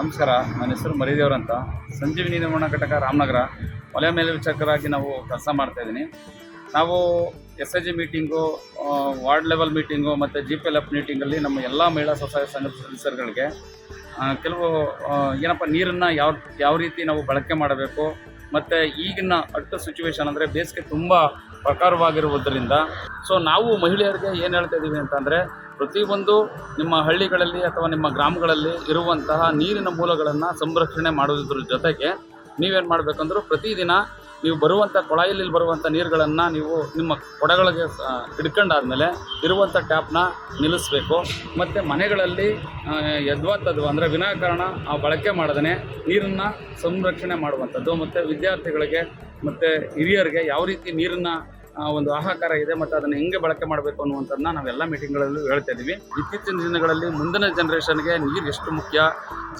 ನಮಸ್ಕಾರ, ನನ್ನ ಹೆಸರು ಮರಿದೇವ್ರ ಅಂತ. ಸಂಜೀವಿನಿ ನಿರ್ಮಾಣ ಘಟಕ ರಾಮನಗರ. ವಲಯ ಮೇಲ್ವಿಚಾರಕರಾಗಿ ನಾವು ಕೆಲಸ ಮಾಡ್ತಾ ಇದ್ದೀನಿ. ನಾವು S I G meeting ward level meeting ಮತ್ತು ಜಿ ಪಿ ಎಲ್ ಎಫ್ ಮೀಟಿಂಗಲ್ಲಿ ನಮ್ಮ ಎಲ್ಲ ಮಹಿಳಾ ಸ್ವಸಹಾಯ ಸಂಘದ ಸದಸ್ಯರುಗಳಿಗೆ ಕೆಲವು ಏನಪ್ಪ, ನೀರನ್ನು ಯಾವ ಯಾವ ರೀತಿ ನಾವು ಬಳಕೆ ಮಾಡಬೇಕು, ಮತ್ತು ಈಗಿನ ಅಟ್ಟು ಸಿಚುವೇಶನ್ ಅಂದರೆ ಬೇಸಿಗೆ ತುಂಬ ಪ್ರಕಾರವಾಗಿರುವುದರಿಂದ. ಸೊ ನಾವು ಮಹಿಳೆಯರಿಗೆ ಏನು ಹೇಳ್ತಾ ಇದ್ದೀವಿ ಅಂತಂದರೆ, ಪ್ರತಿಯೊಂದು ನಿಮ್ಮ ಹಳ್ಳಿಗಳಲ್ಲಿ ಅಥವಾ ನಿಮ್ಮ ಗ್ರಾಮಗಳಲ್ಲಿ ಇರುವಂತಹ ನೀರಿನ ಮೂಲಗಳನ್ನು ಸಂರಕ್ಷಣೆ ಮಾಡೋದ್ರ ಜೊತೆಗೆ ನೀವೇನು ಮಾಡಬೇಕಂದ್ರೂ ಪ್ರತಿದಿನ ನೀವು ಬರುವಂಥ ಕೊಳಾಯಲ್ಲಿ ಬರುವಂಥ ನೀರುಗಳನ್ನು ನೀವು ನಿಮ್ಮ ಕೊಡಗಳಿಗೆ ಹಿಡ್ಕೊಂಡಾದ್ಮೇಲೆ ಇರುವಂಥ ಟ್ಯಾಪ್ನ ನಿಲ್ಲಿಸಬೇಕು. ಮತ್ತು ಮನೆಗಳಲ್ಲಿ ಆ, ಯದ್ವಾ ತದ್ವಾ ಅಂದರೆ ವಿನಾಕಾರಣ ಆ ಬಳಕೆ ಮಾಡದೇ ನೀರನ್ನು ಸಂರಕ್ಷಣೆ ಮಾಡುವಂಥದ್ದು. ಮತ್ತು ವಿದ್ಯಾರ್ಥಿಗಳಿಗೆ ಮತ್ತು ಹಿರಿಯರಿಗೆ ಯಾವ ರೀತಿ ನೀರನ್ನು ಒಂದು ಆಹಾಕಾರ ಇದೆ ಮತ್ತು ಅದನ್ನು ಹೆಂಗೆ ಬಳಕೆ ಮಾಡಬೇಕು ಅನ್ನುವಂಥದ್ದನ್ನ ನಾವೆಲ್ಲ ಮೀಟಿಂಗ್ಗಳಲ್ಲೂ ಹೇಳ್ತಾ ಇದ್ದೀವಿ. ಇತ್ತೀಚಿನ ದಿನಗಳಲ್ಲಿ ಮುಂದಿನ ಜನ್ರೇಷನ್ಗೆ ನೀರು ಎಷ್ಟು ಮುಖ್ಯ?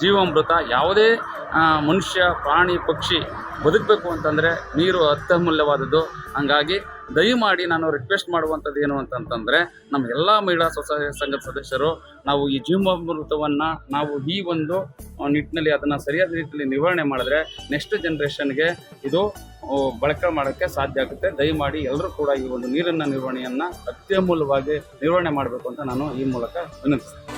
ಜೀವಾಮೃತ ಯಾವುದೇ ಮನುಷ್ಯ, ಪ್ರಾಣಿ, ಪಕ್ಷಿ ಬದುಕಬೇಕು ಅಂತಂದರೆ ನೀರು ಅತ್ಯಮೂಲ್ಯವಾದದ್ದು. ಹಂಗಾಗಿ ದಯಮಾಡಿ ನಾನು ರಿಕ್ವೆಸ್ಟ್ ಮಾಡುವಂಥದ್ದು ಏನು ಅಂತಂತಂದರೆ ನಮ್ಮ ಎಲ್ಲ ಮಹಿಳಾ ಸ್ವಸಹಾಯ ಸಂಘದ ಸದಸ್ಯರು, ನಾವು ಈ ಜೀವಾಮೃತವನ್ನು ನಾವು ಈ ಒಂದು ನಿಟ್ಟಿನಲ್ಲಿ ಅದನ್ನು ಸರಿಯಾದ ರೀತಿಯಲ್ಲಿ ನಿರ್ವಹಣೆ ಮಾಡಿದ್ರೆ ನೆಕ್ಸ್ಟ್ ಜನ್ರೇಷನ್ಗೆ ಇದು ಬಳಕೆ ಮಾಡೋಕ್ಕೆ ಸಾಧ್ಯ ಆಗುತ್ತೆ. ದಯಮಾಡಿ ಎಲ್ಲರೂ ಕೂಡ ಈ ಒಂದು ನೀರಿನ ನಿರ್ವಹಣೆಯನ್ನು ಅತ್ಯಮೂಲವಾಗಿ ನಿರ್ವಹಣೆ ಮಾಡಬೇಕು ಅಂತ ನಾನು ಈ ಮೂಲಕ ವಿನಂತಿಸ್ತೀನಿ.